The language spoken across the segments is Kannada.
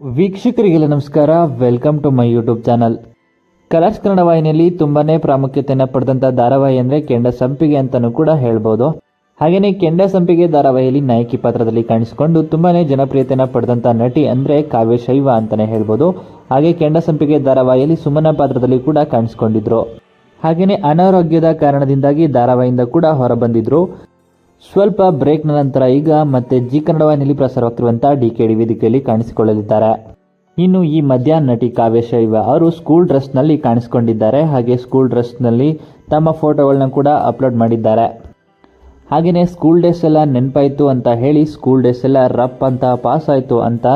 ವೀಕ್ಷಕರಿಗೆಲ್ಲ ನಮಸ್ಕಾರ. Welcome to my YouTube channel Colors Kannada ವಾಹಿನಿಯಲ್ಲಿ ತುಂಬಾನೇ ಪ್ರಾಮುಖ್ಯತೆಯನ್ನು ಪಡೆದಂಥ ಧಾರಾವಾಹಿ ಅಂದರೆ ಕೆಂಡ ಸಂಪಿಗೆ ಅಂತಲೂ ಕೂಡ ಹೇಳ್ಬೋದು. ಹಾಗೆಯೇ ಕೆಂಡ ಸಂಪಿಗೆ ಧಾರಾವಾಹಿಯಲ್ಲಿ ನಾಯಕಿ ಪಾತ್ರದಲ್ಲಿ ಕಾಣಿಸಿಕೊಂಡು ತುಂಬಾನೇ ಜನಪ್ರಿಯತೆಯನ್ನು ಪಡೆದಂತ ನಟಿ ಅಂದರೆ ಕಾವ್ಯ ಶೈವ ಅಂತಲೇ ಹೇಳ್ಬೋದು. ಹಾಗೆ ಕೆಂಡ ಸಂಪಿಗೆ ಧಾರಾವಾಹಿಯಲ್ಲಿ ಸುಮನ ಪಾತ್ರದಲ್ಲಿ ಕೂಡ ಕಾಣಿಸಿಕೊಂಡಿದ್ರು. ಹಾಗೆಯೇ ಅನಾರೋಗ್ಯದ ಕಾರಣದಿಂದಾಗಿ ಧಾರಾವಾಹಿಯಿಂದ ಕೂಡ ಹೊರಬಂದಿದ್ರು. ಸ್ವಲ್ಪ ಬ್ರೇಕ್ನ ನಂತರ ಈಗ ಮತ್ತೆ ಜಿ ಕನ್ನಡ ವಾಹಿನಿಯಲ್ಲಿ ಪ್ರಸಾರವಾಗ್ತಿರುವಂಥ ಡಿ ಕೆ ಡಿ ವೇದಿಕೆಯಲ್ಲಿ ಕಾಣಿಸಿಕೊಳ್ಳಲಿದ್ದಾರೆ. ಇನ್ನು ಈ ಮಧ್ಯ ನಟಿ ಕಾವ್ಯ ಶೈವ ಅವರು ಸ್ಕೂಲ್ ಡ್ರೆಸ್ನಲ್ಲಿ ಕಾಣಿಸಿಕೊಂಡಿದ್ದಾರೆ. ಹಾಗೆ ಸ್ಕೂಲ್ ಡ್ರೆಸ್ನಲ್ಲಿ ತಮ್ಮ ಫೋಟೋಗಳನ್ನ ಕೂಡ ಅಪ್ಲೋಡ್ ಮಾಡಿದ್ದಾರೆ. ಹಾಗೆಯೇ ಸ್ಕೂಲ್ ಡೇಸ್ ಎಲ್ಲ ನೆನಪಾಯಿತು ಅಂತ ಹೇಳಿ ಸ್ಕೂಲ್ ಡೇಸ್ ಎಲ್ಲ ರಪ್ ಅಂತ ಪಾಸ್ ಆಯಿತು ಅಂತ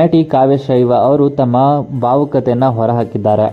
ನಟಿ ಕಾವ್ಯ ಶೈವ ಅವರು ತಮ್ಮ ಭಾವುಕತೆಯನ್ನು ಹೊರಹಾಕಿದ್ದಾರೆ.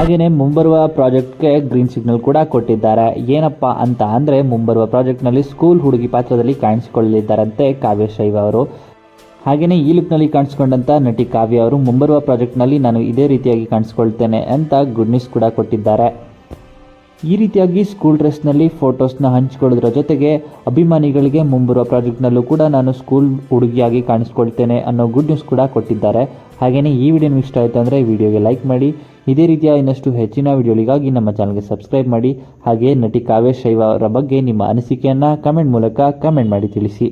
ಹಾಗೆಯೇ ಮುಂಬರುವ ಪ್ರಾಜೆಕ್ಟ್ಗೆ ಗ್ರೀನ್ ಸಿಗ್ನಲ್ ಕೂಡ ಕೊಟ್ಟಿದ್ದಾರೆ. ಏನಪ್ಪ ಅಂತ ಅಂದರೆ ಮುಂಬರುವ ಪ್ರಾಜೆಕ್ಟ್ನಲ್ಲಿ ಸ್ಕೂಲ್ ಹುಡುಗಿ ಪಾತ್ರದಲ್ಲಿ ಕಾಣಿಸಿಕೊಳ್ಳಲಿದ್ದಾರಂತೆ ಕಾವ್ಯ ಶೈವ ಅವರು. ಹಾಗೆಯೇ ಈ ಲುಕ್ನಲ್ಲಿ ಕಾಣಿಸ್ಕೊಂಡಂಥ ನಟಿ ಕಾವ್ಯ ಅವರು, ಮುಂಬರುವ ಪ್ರಾಜೆಕ್ಟ್ನಲ್ಲಿ ನಾನು ಇದೇ ರೀತಿಯಾಗಿ ಕಾಣಿಸ್ಕೊಳ್ತೇನೆ ಅಂತ ಗುಡ್ ನ್ಯೂಸ್ ಕೂಡ ಕೊಟ್ಟಿದ್ದಾರೆ. ಈ ರೀತಿಯಾಗಿ ಸ್ಕೂಲ್ ಡ್ರೆಸ್ನಲ್ಲಿ ಫೋಟೋಸ್ನ ಹಂಚಿಕೊಳ್ಳೋದ್ರ ಜೊತೆಗೆ ಅಭಿಮಾನಿಗಳಿಗೆ ಮುಂಬರುವ ಪ್ರಾಜೆಕ್ಟ್ನಲ್ಲೂ ಕೂಡ ನಾನು ಸ್ಕೂಲ್ ಹುಡುಗಿಯಾಗಿ ಕಾಣಿಸ್ಕೊಳ್ತೇನೆ ಅನ್ನೋ ಗುಡ್ ನ್ಯೂಸ್ ಕೂಡ ಕೊಟ್ಟಿದ್ದಾರೆ. ಹಾಗೆಯೇ ಈ ವಿಡಿಯೋ ಇಷ್ಟ ಆಯಿತು ಅಂದರೆ ವಿಡಿಯೋಗೆ ಲೈಕ್ ಮಾಡಿ ಇದೇ ರೀತಿಯ ಇನ್ನಷ್ಟು ಹೆಚ್ಚಿನ ವಿಡಿಯೋಗಳಿಗಾಗಿ ನಮ್ಮ ಚಾನಲ್ಗೆ ಸಬ್ಸ್ಕ್ರೈಬ್ ಮಾಡಿ, ಹಾಗೆ ನಟಿ ಕಾವ್ಯ ಶೈವ ಅವರ ಬಗ್ಗೆ ನಿಮ್ಮ ಅನಿಸಿಕೆಯನ್ನು ಕಮೆಂಟ್ ಮೂಲಕ ಕಮೆಂಟ್ ಮಾಡಿ ತಿಳಿಸಿ.